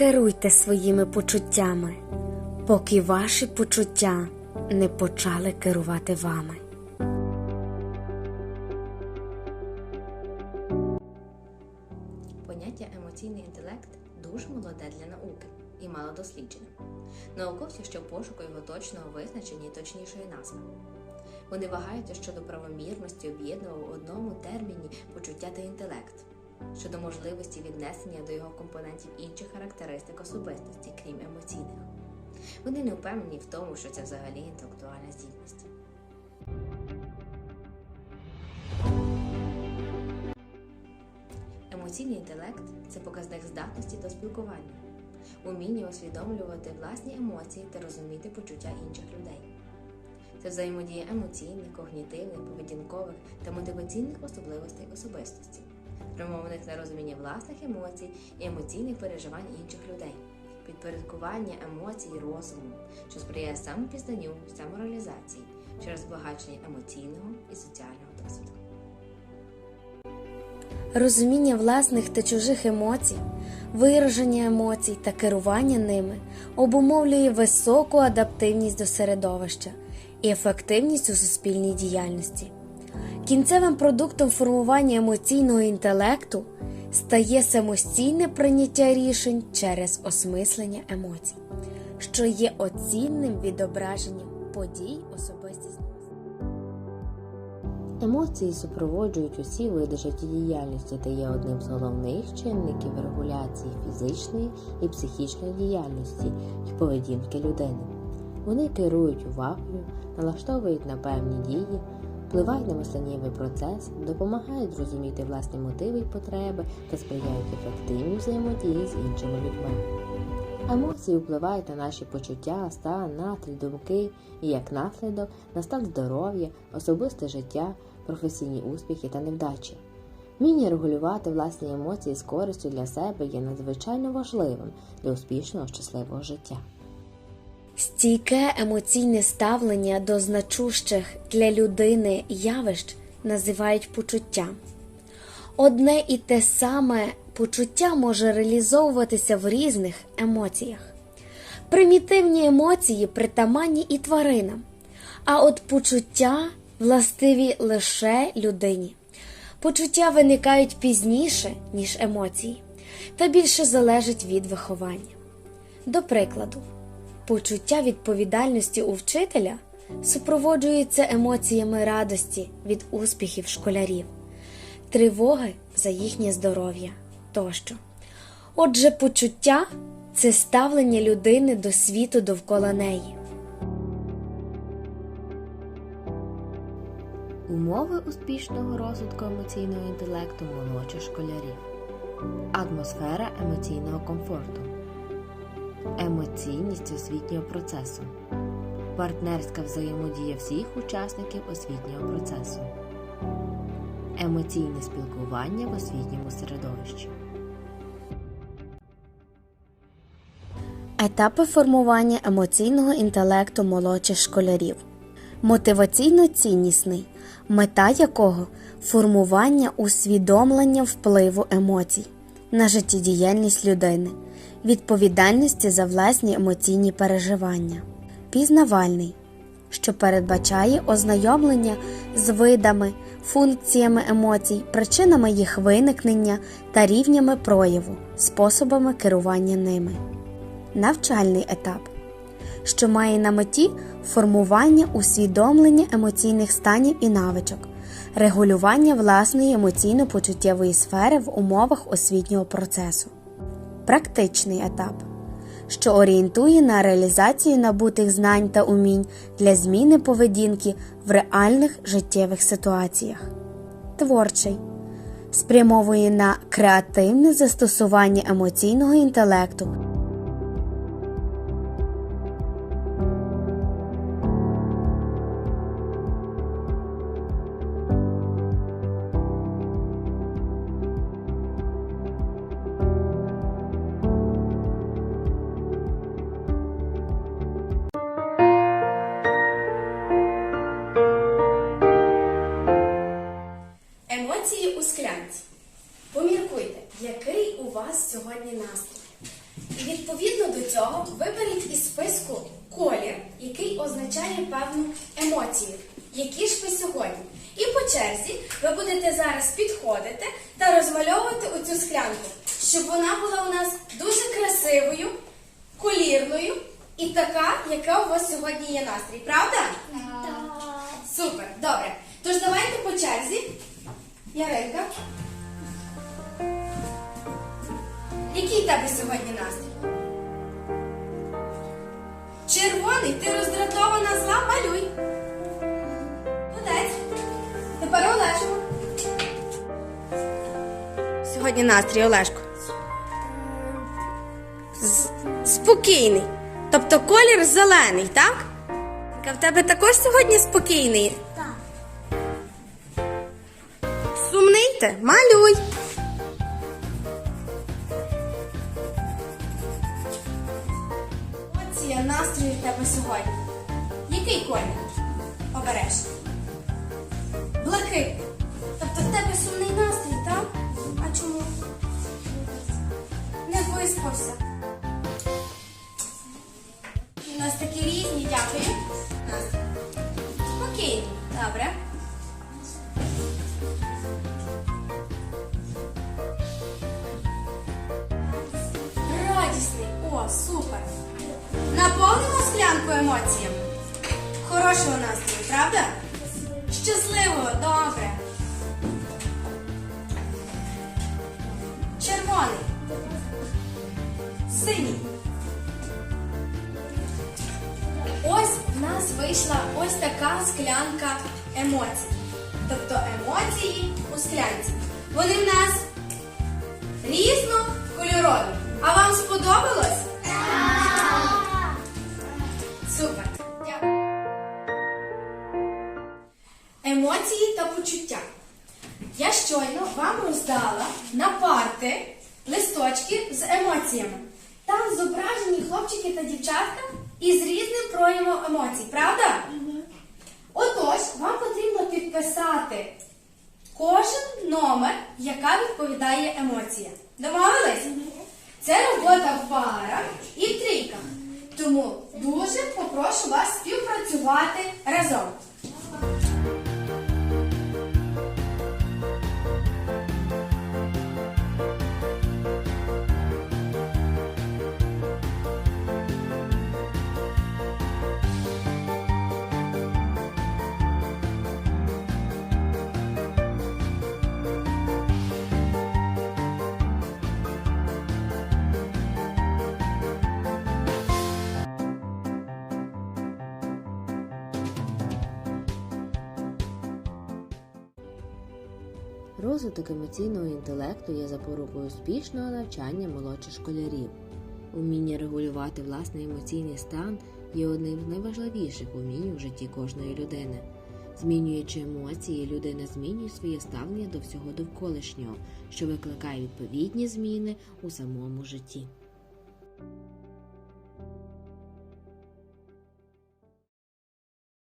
керуйте своїми почуттями, поки ваші почуття не почали керувати вами. Поняття емоційний інтелект дуже молоде для науки і мало досліджене. Науковці ще в пошуку його точного визначення і точнішої назви. Вони вагаються щодо правомірності об'єднував у одному терміні почуття та інтелект, щодо можливості віднесення до його компонентів інших характеристик особистості, крім емоційних. Вони не впевнені в тому, що це взагалі інтелектуальна здібність. Емоційний інтелект це показник здатності до спілкування, уміння усвідомлювати власні емоції та розуміти почуття інших людей. Це взаємодія емоційних, когнітивних, поведінкових та мотиваційних особливостей особистості, спрямованих на розуміння власних емоцій і емоційних переживань інших людей, підпорядкування емоцій розуму, що сприяє самопізнанню, самореалізації через збагачення емоційного і соціального досвіду. Розуміння власних та чужих емоцій, вираження емоцій та керування ними обумовлює високу адаптивність до середовища і ефективність у суспільній діяльності. Кінцевим продуктом формування емоційного інтелекту стає самостійне прийняття рішень через осмислення емоцій, що є оцінним відображенням подій особистісності. Емоції супроводжують усі види життєдіяльності та є одним з головних чинників регуляції фізичної і психічної діяльності і поведінки людини. Вони керують увагою, налаштовують на певні дії, впливають на мисленнєвий процес, допомагають зрозуміти власні мотиви і потреби та сприяють ефективній взаємодії з іншими людьми. Емоції впливають на наші почуття, стан, настрій, думки і як наслідок на стан здоров'я, особисте життя, професійні успіхи та невдачі. Вміння регулювати власні емоції з користю для себе є надзвичайно важливим для успішного щасливого життя. Стійке емоційне ставлення до значущих для людини явищ називають почуттям. Одне і те саме почуття може реалізовуватися в різних емоціях. Примітивні емоції притаманні і тваринам, а от почуття властиві лише людині. Почуття виникають пізніше, ніж емоції, та більше залежать від виховання. До прикладу, почуття відповідальності у вчителя супроводжується емоціями радості від успіхів школярів, тривоги за їхнє здоров'я тощо. Отже, почуття це ставлення людини до світу довкола неї. Умови успішного розвитку емоційного інтелекту молодших школярів. Атмосфера емоційного комфорту. Емоційність освітнього процесу. Партнерська взаємодія всіх учасників освітнього процесу. Емоційне спілкування в освітньому середовищі. Етапи формування емоційного інтелекту молодших школярів. Мотиваційно-ціннісний, мета якого формування усвідомлення впливу емоцій на життєдіяльність людини, відповідальності за власні емоційні переживання. Пізнавальний, що передбачає ознайомлення з видами, функціями емоцій, причинами їх виникнення та рівнями прояву, способами керування ними навчальний етап, що має на меті формування усвідомлення емоційних станів і навичок, регулювання власної емоційно-почуттєвої сфери в умовах освітнього процесу, практичний етап, що орієнтує на реалізацію набутих знань та умінь для зміни поведінки в реальних життєвих ситуаціях, творчий спрямовує на креативне застосування емоційного інтелекту. У склянці. Поміркуйте, який у вас сьогодні настрій. І відповідно до цього виберіть із списку колір, який означає певну емоцію. Які ж ви сьогодні? І по черзі ви будете зараз підходити та розмальовувати оцю склянку, щоб вона була у нас дуже красивою, колірною і така, яка у вас сьогодні є настрій. Правда? Супер, добре. Тож давайте по черзі. Яринка. Який тебе сьогодні настрій? Червоний, ти роздратована зла, малюй. Молодець. Тепер Олешко. Сьогодні настрій, Олешко. Спокійний. Тобто колір зелений, так? А в тебе також сьогодні спокійний? Ти? Малюй. Емоція настрою в тебе сьогодні. Який колір обереш? Блакитний. Тобто в тебе сумний настрій, так? А чому? Не виспався. У нас такі різні, дякую. Настрій. Спокійно. Добре. Супер. Наповнимо склянку емоціями. Хорошого настрою, правда? Щасливого, добре. Червоний. Синій. Ось в нас вийшла ось така склянка емоцій. Тобто емоції у склянці. Вони в нас різнокольорові. Почуття. Я щойно вам роздала на парти листочки з емоціями. Там зображені хлопчики та дівчатка із різним проявом емоцій, правда? Отож, вам потрібно підписати кожен номер, яка відповідає емоція. Домовились? Це робота в Розвиток емоційного інтелекту є запорукою успішного навчання молодших школярів. Уміння регулювати власний емоційний стан є одним з найважливіших умінь у житті кожної людини. Змінюючи емоції, людина змінює своє ставлення до всього довколишнього, що викликає відповідні зміни у самому житті.